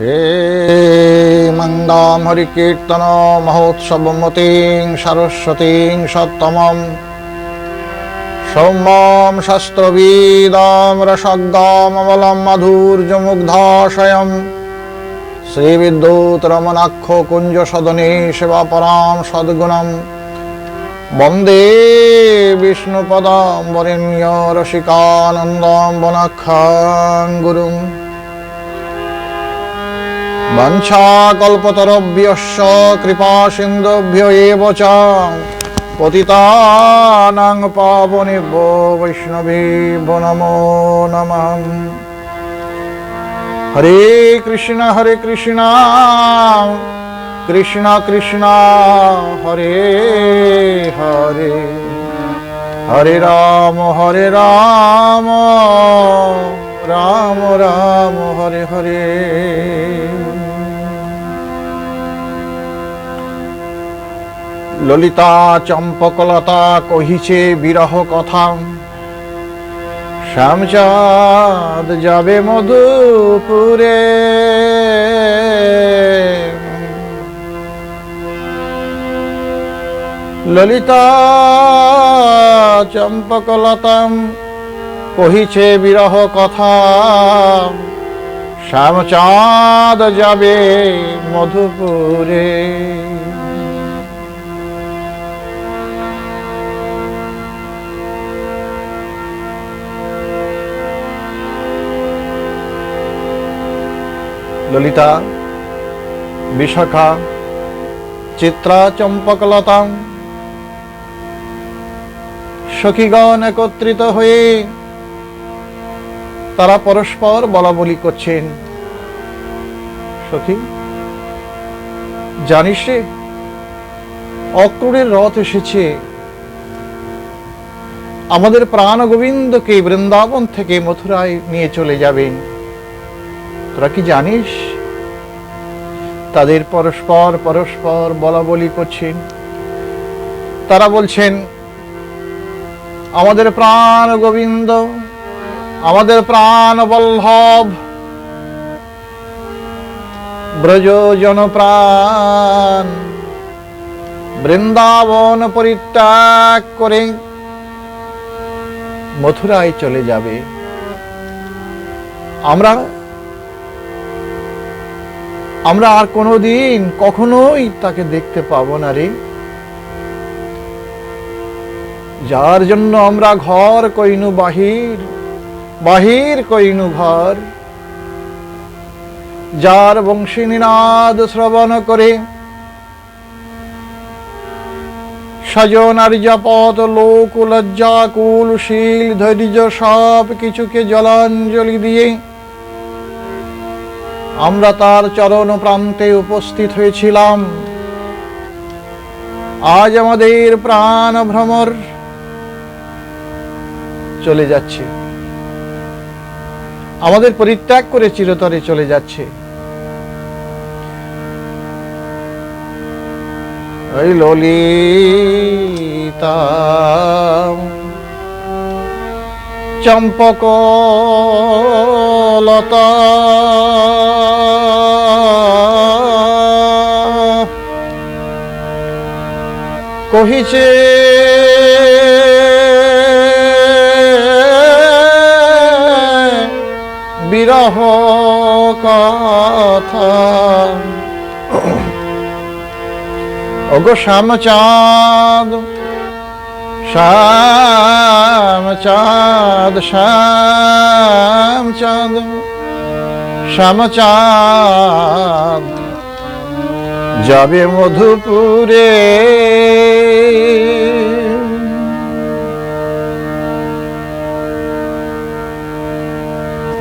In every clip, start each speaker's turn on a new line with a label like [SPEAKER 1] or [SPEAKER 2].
[SPEAKER 1] হে মন্দম হরিকীর্তন মতিং সরস্বতীং সত্তমম সৌম্যম শাস্ত্রবিদম রসগমবলম মধুর্যমুগ্ধাশয়ম শ্রীবিদ্যুত রমনাক্ষ কুঞ্জ সদনী পরাম সদ্গুণম বন্দে বিষ্ণুপদম বরিণ্য রসিকানন্দম বনাক্ষ গুরুম वंशाकल्पतरभ्यश्च कृपासिन्धुभ्य एव च পতিতানাং পাবনেভ্যো বৈষ্ণবেভ্য নম নম হরে কৃষ্ণ হরে কৃষ্ণ কৃষ্ণ কৃষ্ণ হরে হরে হরে রাম হরে রাম রাম রাম হরে হরে ললিতা চম্পকলতা কহিছে বিরহ কথা শ্যামচাঁদ যাবে মধুপুরে ললিতা চম্পকলতাম কহিছে বিরহ কথা শ্যামচাঁদ যাবে মধুপুরে ললিতা বিশাখা চিত্রা চম্পকলতা সখীগণ একত্রিত হয়ে তারা পরস্পর বলাবলি করছেন সখী জানিস রে অক্রূরের রথ এসেছে আমাদের প্রাণ গোবিন্দকে বৃন্দাবন থেকে মথুরায় নিয়ে চলে যাবেন তোরা কি জানিস তাদের পরস্পর পরস্পর বলা বলি করছেন তারা বলছেন আমাদের প্রাণ গোবিন্দ আমাদের প্রাণ বল্লভ ব্রজ জনপ্রাণ বৃন্দাবন পরিত্যাগ করে মথুরায় চলে যাবে আমরা আমরা আর কোনো দিন কখনোই তাকে দেখতে পাবো না রে যার জন্য আমরা ঘর কইনু বাহির বাহির কইনু ঘর যার বংশী নিনাদ শ্রবণ করে সজন আর জাপত লোক লজ্জা কুল শীল ধৈর্য সব কিছুকে জলাঞ্জলি দিয়ে আমরা তার চরণ প্রান্তে উপস্থিত হয়েছিলাম আজ আমাদের প্রাণ ভ্রমর চলে যাচ্ছে আমাদের পরিত্যাগ করে চিরতরে চলে যাচ্ছে ওই ললিতা চম্পক লতা কহিছে বিরহ কথা অগো শ্যামচাঁদ শ্যাম চাঁদ শ্যাম চাঁদ শ্যাম চাঁদ যাবে মধুপুরে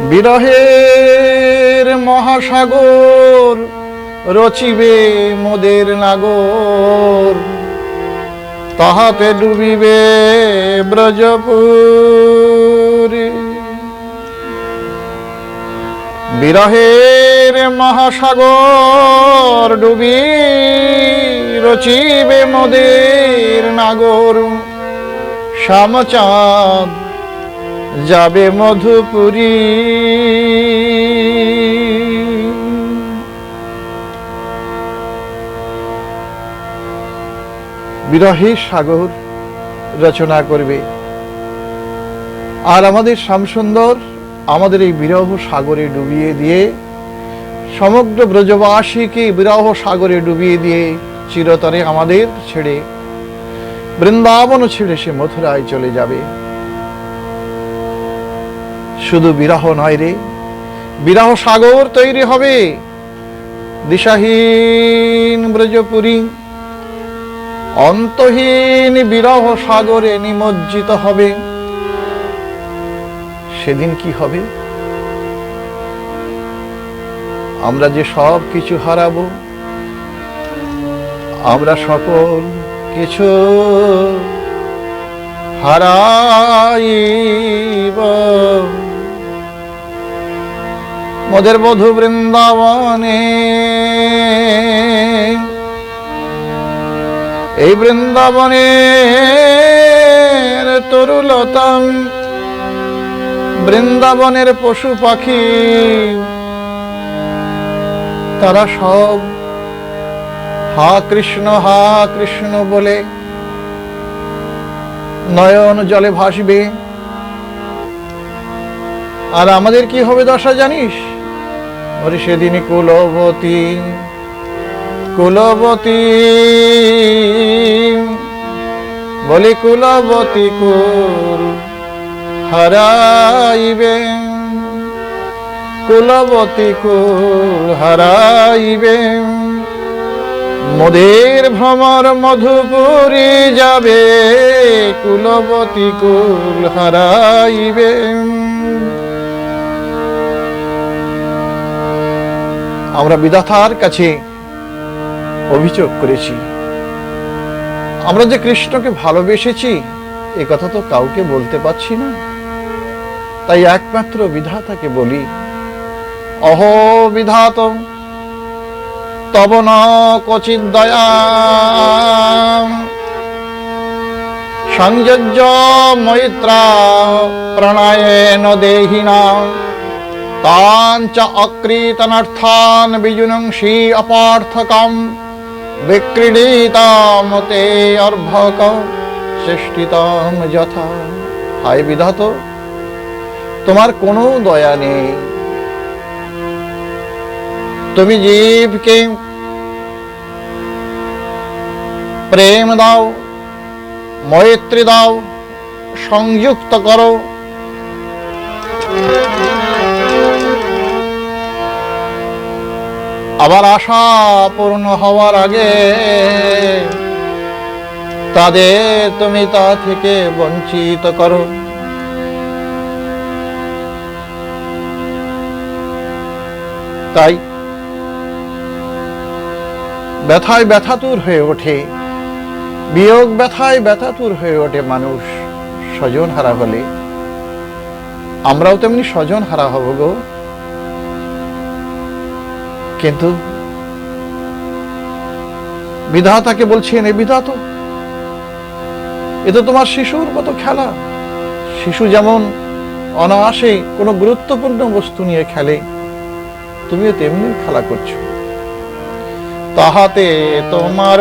[SPEAKER 1] বিরহের মহাসাগর রচিবে মোদের নাগর তাহাতে ডুবিবে ব্রজপুরী বিরহের মহাসাগর ডুবি রচিবে মদের নাগর শ্যামচাঁদ যাবে মধুপুরী বিরহী সাগর রচনা করবে আর আমাদের শ্যামসুন্দর আমাদের এই বিরহ সাগরে ডুবিয়ে দিয়ে সমগ্র ব্রজবাসীকে বিরহ সাগরে ডুবিয়ে দিয়ে চিরতরে আমাদের ছেড়ে বৃন্দাবন ছেড়ে সে মথুরায় চলে যাবে শুধু বিরহ নয় রে বিরহ সাগর তৈরি হবে দিশাহীন ব্রজপুরী অন্তহীন বিরহ সাগরে নিমজ্জিত হবে সেদিন কি হবে আমরা যে সব কিছু হারাবো আমরা সকল কিছু হারাইব মদের বধু বৃন্দাবনে এই বৃন্দাবনের তরুলতাম বৃন্দাবনের পশু পাখি তারা সব হা কৃষ্ণ হা কৃষ্ণ বলে নয়ন জলে ভাসবে আর আমাদের কি হবে দশা জানিস সেদিন কুলবতী কুলবতী বলি কুলবতী কুল হারাইবে কুলবতী কুল হারাইবে মোদের ভ্রমর মধুপুরী যাবে কুলবতী কুল হারাইবে আমরা বিধাতার কাছে অভিযোগ করেছি আমরা যে কৃষ্ণকে ভালোবেসেছি এ কথা তো কাউকে বলতে পারছি না তাই একমাত্র বিধাতাকে বলি অহ বিধাত তব না কচিত দয়া সংযজ্য মৈত্রা প্রণয়েন দেহিনা তাঞ্চ অকৃতনার্থান বিজুনংশী অপার্থকম বিক্রীড়িতাম তে অর্ভক সৃষ্টিতাম যথা হায় বিধাত তোমার কোনো দয়া নেই তুমি জীবকে প্রেম দাও মৈত্রী দাও সংযুক্ত করো আবার আশা পূর্ণ হওয়ার আগে তাদের তুমি তা থেকে বঞ্চিত করো তাই ব্যথায় ব্যথাতুর হয়ে ওঠে বিয়োগ ব্যথায় ব্যথাতুর হয়ে ওঠে মানুষ স্বজন হারা হলে আমরাও তেমনি স্বজন হারা হব গো কিন্তু বিধাতাকে বলছেন এই বিধাত এ তো তোমার শিশুর মতো খেলা শিশু যেমন অনায়াসে কোনো গুরুত্বপূর্ণ বস্তু নিয়ে খেলে তুমিও তেমনি খেলা করছো তাহাতে তোমার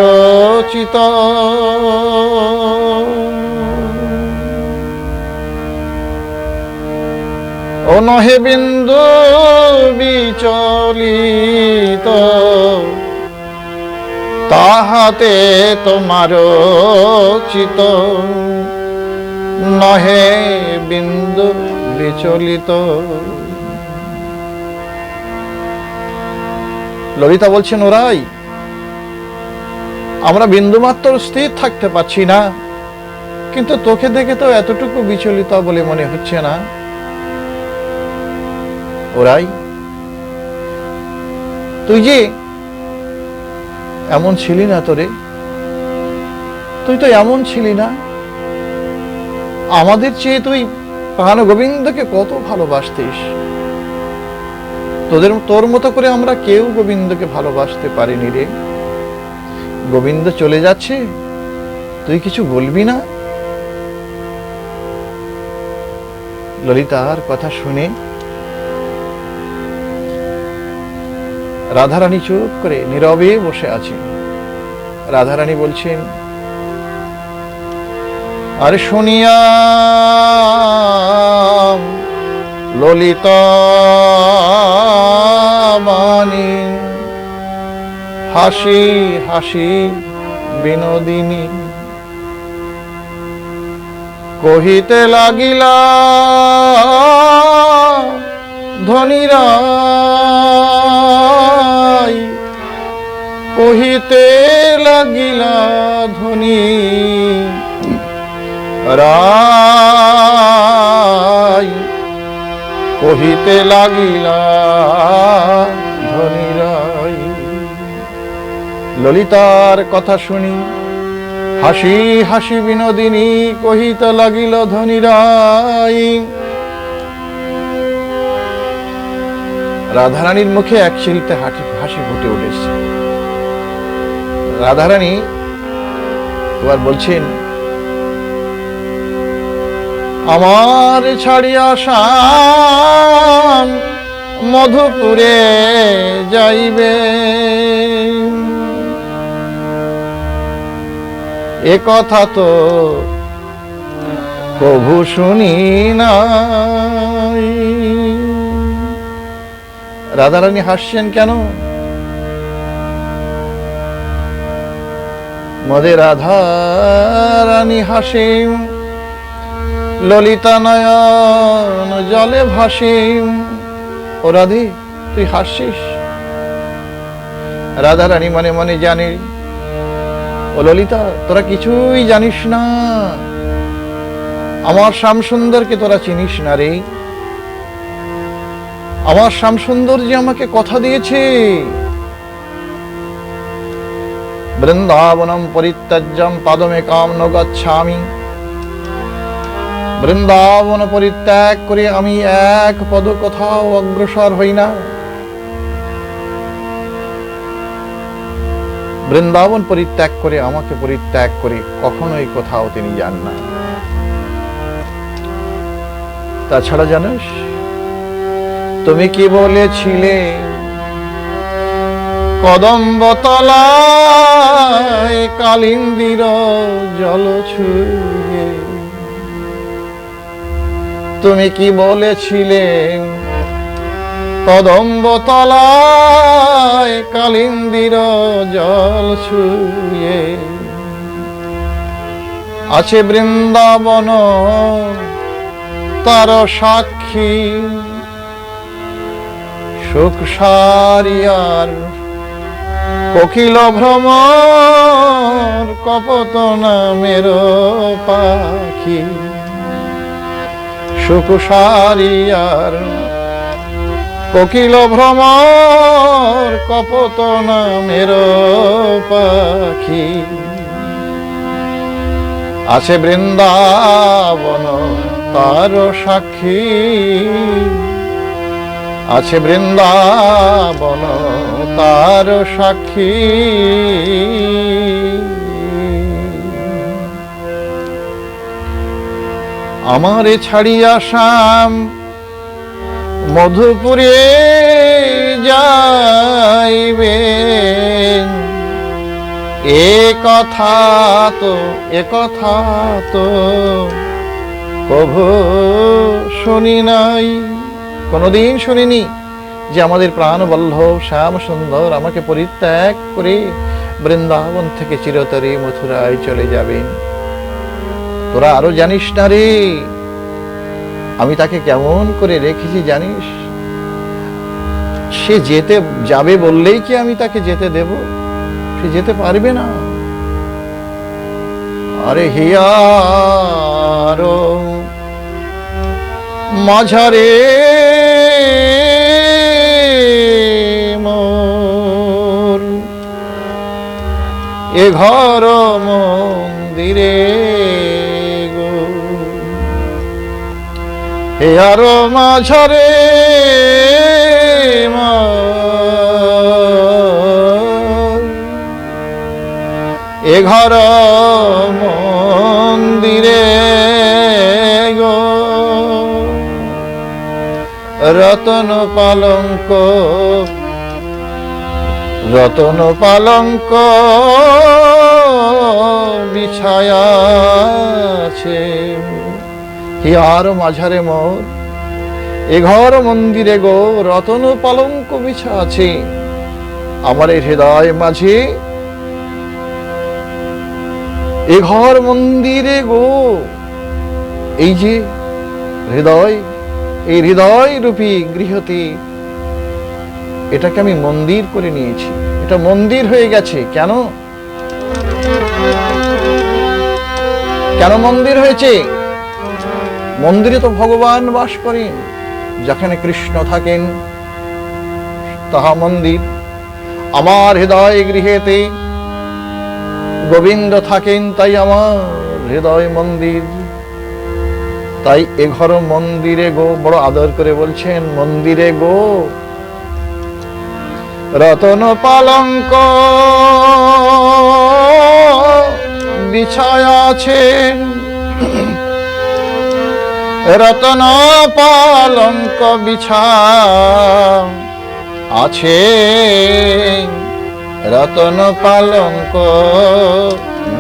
[SPEAKER 1] চিতা ও নহে বিন্দু বিচলিত তাহাতে তোমার চিত নহে বিন্দু বিচলিত ললিতা বলছেন ওরাই আমরা বিন্দুমাত্র স্থির থাকতে পারছি না কিন্তু তোকে দেখে তো এতটুকু বিচলিত বলে মনে হচ্ছে না ওরাই তুই যে এমন ছিলি না তোরে তুই তো এমন ছিলি না আমাদের চেয়ে তুই পাহান গোবিন্দকে কত ভালোবাসতিস তোদের তোর মতো করে আমরা কেউ গোবিন্দকে ভালোবাসতে পারিনি রে গোবিন্দ চলে যাচ্ছে তুই কিছু বলবি না ললিতার কথা শুনে রাধারানী চুপ করে নীরবে বসে আছেন রাধারানী বলছেন আর শুনিয়া ললিত মানি হাসি হাসি বিনোদিনী কহিতে লাগিলা ধনির কহিতে লাগিলা ধনি রাই কহিতে লাগিলা ধনী রাই ললিতার কথা শুনি হাসি হাসি বিনোদিনী কহিতে লাগিল ধনী রাই রাধারানীর মুখে এক শিলিতে হাসি ফুটে উঠেছে রাধারানী এবার বলছেন আমার ছাড়িয়া শান মধুপুরে যাইবে এ কথা তো কভু শুনি নাই রাধারানী হাসছেন কেন মদে রাধারানী রানী হাসিম ললিতা নয়ন জলে ভাসিম ও রাধে তুই হাসছিস রাধা রানী মনে মনে জানে ও ললিতা তোরা কিছুই জানিস না আমার শ্যামসুন্দরকে তোরা চিনিস না রে আমার শ্যামসুন্দর যে আমাকে কথা দিয়েছে বৃন্দাবনম পরিত্যাজ্যম পাদমে কাম নগচ্ছামি বৃন্দাবন পরিত্যাগ করে আমি এক পদ কোথাও অগ্রসর হই না বৃন্দাবন পরিত্যাগ করে আমাকে পরিত্যাগ করে কখনোই কোথাও তিনি যান না তাছাড়া জানিস তুমি কি বলেছিলে কদম্বতলা তলায় কালিন্দির জল ছুঁয়ে তুমি কি বলেছিলে কদম্বতলা কালিন্দির জল ছুঁয়ে আছে বৃন্দাবন তার সাক্ষী সুখ সারিয়ার কোকিল ভ্রম কপত নামের পাখি সুখ সারিয়ার কোকিল ভ্রম কপত নামের পাখি আছে বৃন্দাবন তার সাক্ষী আছে বৃন্দাবন তার সাক্ষী আমারে ছাড়ি আসাম মধুপুরে যাইবে এ কথা তো এ কথা তো কভ শুনি নাই কোনোদিন শুনিনি যে আমাদের বল্লভ শ্যাম সুন্দর আমাকে পরিত্যাগ করে বৃন্দাবন থেকে চিরতরে মথুরায় চলে যাবেন তোরা আরো জানিস না রে আমি তাকে কেমন করে রেখেছি জানিস সে যেতে যাবে বললেই কি আমি তাকে যেতে দেব সে যেতে পারবে না আরে হিয়ার মাঝারে মোর এ ঘর মন্দিরে গো হে আর মাঝরে এ ঘর মন্দিরে রতন পালঙ্ক রতন পালঙ্ক বিছায়াছে আর মাঝারে মোর এ ঘর মন্দিরে গো রতন পালঙ্ক বিছা আছে আমার এই হৃদয় মাঝে এ ঘর মন্দিরে গো এই যে হৃদয় এই হৃদয় রূপী গৃহতে এটাকে আমি মন্দির করে নিয়েছি এটা মন্দির হয়ে গেছে কেন কেন মন্দির হয়েছে মন্দিরে তো ভগবান বাস করেন যেখানে কৃষ্ণ থাকেন তাহা মন্দির আমার হৃদয় গৃহেতে গোবিন্দ থাকেন তাই আমার হৃদয় মন্দির তাই এ ঘর মন্দিরে গো বড় আদর করে বলছেন মন্দিরে গো রতন পালঙ্ক বিছায় আছেন রতন পালঙ্ক বিছা আছে রতন পালঙ্ক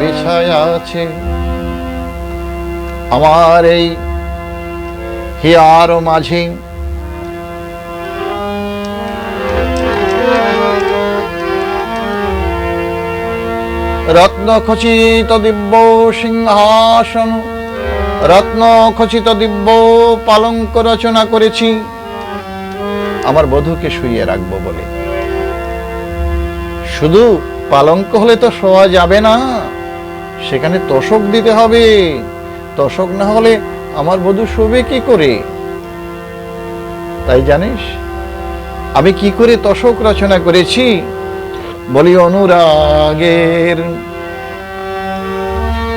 [SPEAKER 1] বিছায় আছে আমার এই হে আর মাঝে রত্নখচিত দিব্য সিংহাসন রত্নখচিত দিব্য পালঙ্ক রচনা করেছি আমার বধূকে শুইয়ে রাখবো বলে শুধু পালঙ্ক হলে তো শোয়া যাবে না সেখানে তোষক দিতে হবে তোষক না হলে আমার বধূ শোবে কি করে তাই জানিস আমি কি করে তশক রচনা করেছি বলি অনুরাগের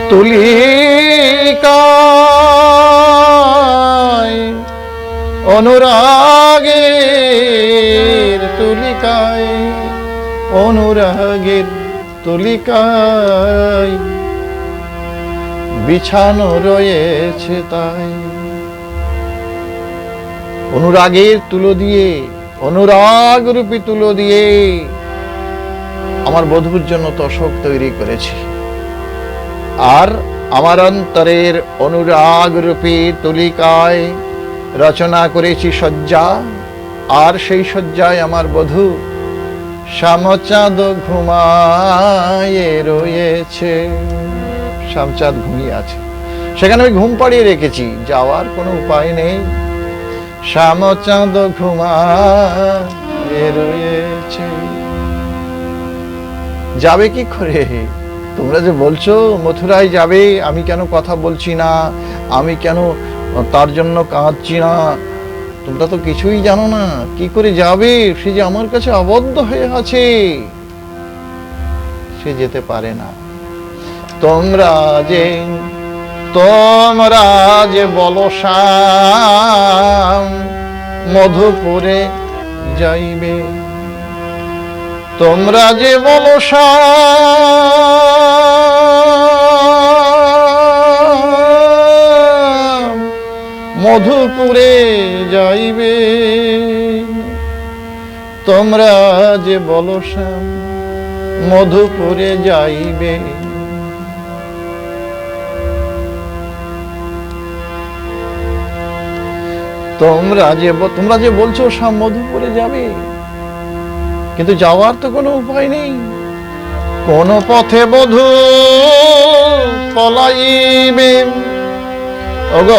[SPEAKER 1] তুলি অনুরাগে তুলিকায় অনুরাগের তুলিকায় বিছানো রয়েছে তাই অনুরাগের তুলো দিয়ে অনুরাগ রূপী তুলো দিয়ে আমার বধুর জন্য তশক তৈরি করেছি আর আমার অন্তরের অনুরাগ রূপী তুলিকায় রচনা করেছি শয্যা আর সেই শয্যায় আমার বধু শ্যামচাঁদ ঘুমায় রয়েছে শামচাঁদ ঘুমিয়ে আছে সেখানে আমি ঘুম পাড়িয়ে রেখেছি যাওয়ার কোনো উপায় নেই শ্যামচাঁদ ঘুমা যাবে কি করে তোমরা যে বলছো মথুরায় যাবে আমি কেন কথা বলছি না আমি কেন তার জন্য কাঁদছি না তোমরা তো কিছুই জানো না কি করে যাবে সে যে আমার কাছে আবদ্ধ হয়ে আছে সে যেতে পারে না তোমরাজে তোমরাজ বলসাম মধুপুরে যাইবে তোমরা যে বলসাম মধুপুরে যাইবে তোমরা যে বলসাম মধুপুরে যাইবে তোমরা যে তোমরা যে বলছো সব মধুপুরে যাবে কিন্তু যাওয়ার তো কোনো উপায় নেই কোন পথে বধু পলাইবে অগ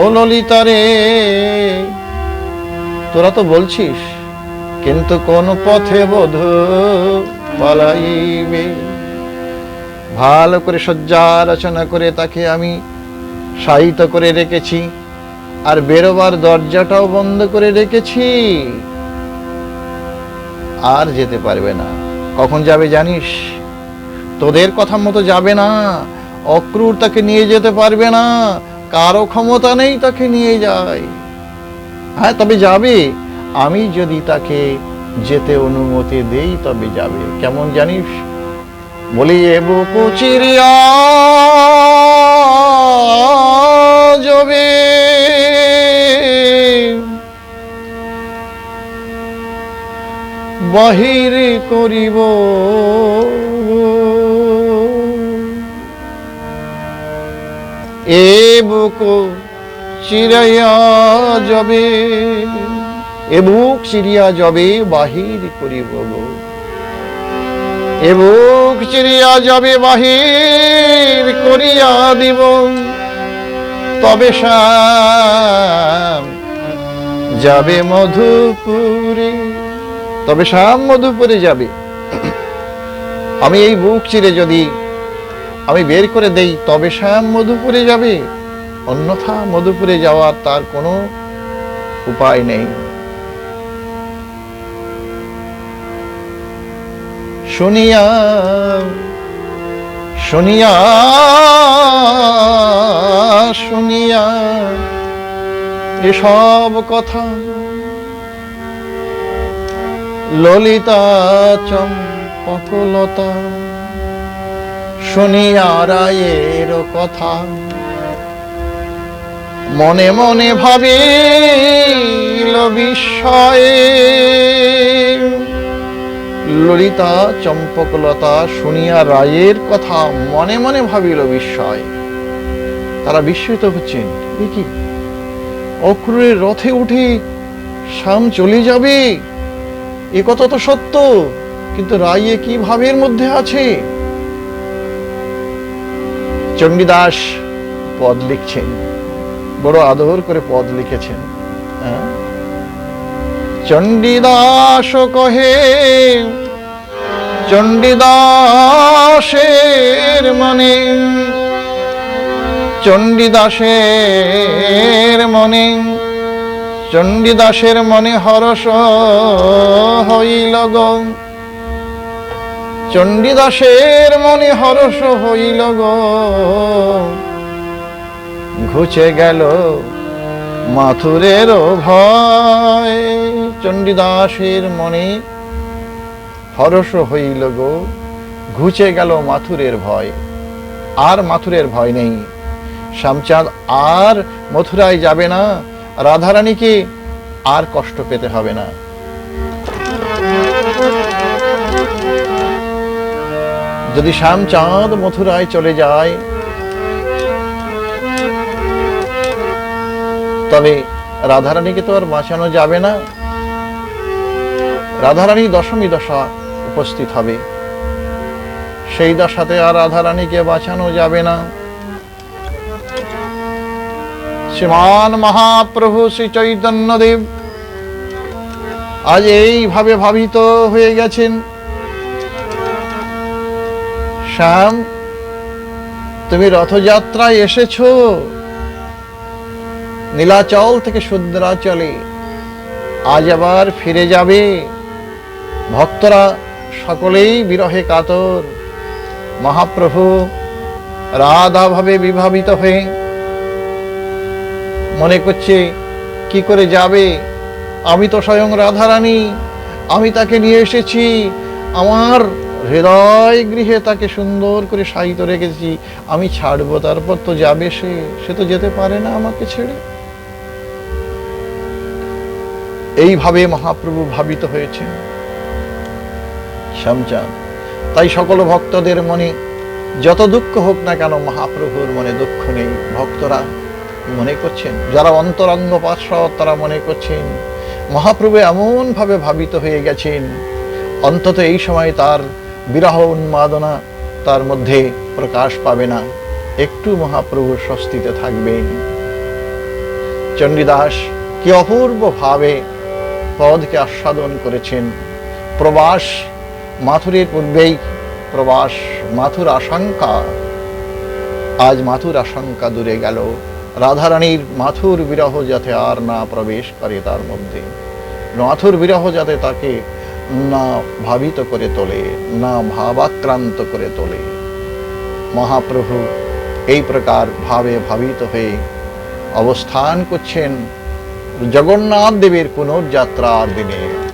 [SPEAKER 1] ও ললিতা রে তোরা তো বলছিস কিন্তু কোন পথে বধু পলাইবে ভালো করে শয্যা আলোচনা করে তাকে আমি সাহিত করে রেখেছি আর বেরোবার দরজাটাও বন্ধ করে রেখেছি আর যেতে পারবে না কখন যাবে জানিস তোদের কথা মতো যাবে না অক্রূর তাকে নিয়ে যেতে পারবে না কারো ক্ষমতা নেই তাকে নিয়ে যায় হ্যাঁ তবে যাবে আমি যদি তাকে যেতে অনুমতি দেই তবে যাবে কেমন জানিস বলি এ বুকু চিরিয়া জবে বাহির করিব এ বুকু
[SPEAKER 2] চিরাইয়া
[SPEAKER 1] জবে এ বুক চিরিয়া জবে বাহির করিব গো এবুক চিরিয়া যাবে বাহির করিয়া দিব তবে শাম যাবে মধুপুরে তবে শ্যাম মধুপুরে যাবে আমি এই বুক চিরে যদি আমি বের করে দেই তবে শ্যাম মধুপুরে যাবে অন্যথা মধুপুরে যাওয়ার তার কোনো উপায় নেই শুনিয়া শুনিয়া শুনিয়া এসব কথা ললিতা চম্পকলতা শুনিয়া রায়ের কথা মনে মনে ভাবিল বিস্ময়ে ললিতা চম্পকলতা শুনিয়া রায়ের কথা মনে মনে ভাবিল বিস্ময় তারা বিস্মিত হচ্ছেন দেখি অক্রুরের রথে উঠে শাম চলে যাবে এ কথা তো সত্য কিন্তু রায়ে কি ভাবের মধ্যে আছে চণ্ডীদাস পদ লিখছেন বড় আদর করে পদ লিখেছেন চণ্ডীদাস কহে চণ্ডীদাসের মনে চণ্ডীদাসের মনে চণ্ডীদাসের মনে হরস হইল গো চণ্ডীদাসের মনে হরস হইল গো ঘুচে গেল মাথুরের ভয় চণ্ডীদাসের মনে হরস হইল গো ঘুচে গেল মাথুরের ভয় আর মাথুরের ভয় নেই শ্যামচাঁদ আর মথুরায় যাবে না রাধারানীকে আর কষ্ট পেতে হবে না যদি শ্যামচাঁদ মথুরায় চলে যায় তবে রাধারানীকে তো আর বাঁচানো যাবে না রাধারানী দশমী দশা উপস্থিত হবে সেই দশাতে আর রাধারানীকে বাঁচানো যাবে না শ্রীমান মহাপ্রভু শ্রী চৈতন্যদেব আজ এইভাবে ভাবিত হয়ে গেছেন শ্যাম তুমি রথযাত্রায় এসেছো নীলাচল থেকে শুদ্রাচলে আজ আবার ফিরে যাবে ভক্তরা সকলেই বিরহে কাতর মহাপ্রভু রাধাভাবে বিভাবিত হয়ে মনে করছে কি করে যাবে আমি তো স্বয়ং রাধারানী আমি তাকে নিয়ে এসেছি আমার হৃদয় গৃহে তাকে সুন্দর করে সাহিত্য রেখেছি আমি ছাড়বো তারপর তো যাবে সে সে তো যেতে পারে না আমাকে ছেড়ে এইভাবে মহাপ্রভু ভাবিত হয়েছেন শ্যামচাঁদ তাই সকল ভক্তদের মনে যত দুঃখ হোক না কেন মহাপ্রভুর মনে দুঃখ নেই ভক্তরা মনে করছেন যারা অন্তরঙ্গ পার্শ্বদ তারা মনে করছেন মহাপ্রভু এমনভাবে ভাবিত হয়ে গেছেন অন্তত এই সময় তার বিরাহ উন্মাদনা তার মধ্যে প্রকাশ পাবে না একটু মহাপ্রভু স্বস্তিতে থাকবেন চণ্ডীদাস কি অপূর্ব ভাবে পদকে আস্বাদন করেছেন প্রবাস মাথুরের পূর্বেই প্রবাস মাথুর আশঙ্কা আজ মাথুর আশঙ্কা দূরে গেল রাধারানীর মাথুর বিরহ যাতে আর না প্রবেশ করে তার মধ্যে মাথুর বিরহ যাতে তাকে না ভাবিত করে তোলে না ভাবাক্রান্ত করে তোলে মহাপ্রভু এই প্রকার ভাবে ভাবিত হয়ে অবস্থান করছেন জগন্নাথ দেবের পুনর্যাত্রার দিনে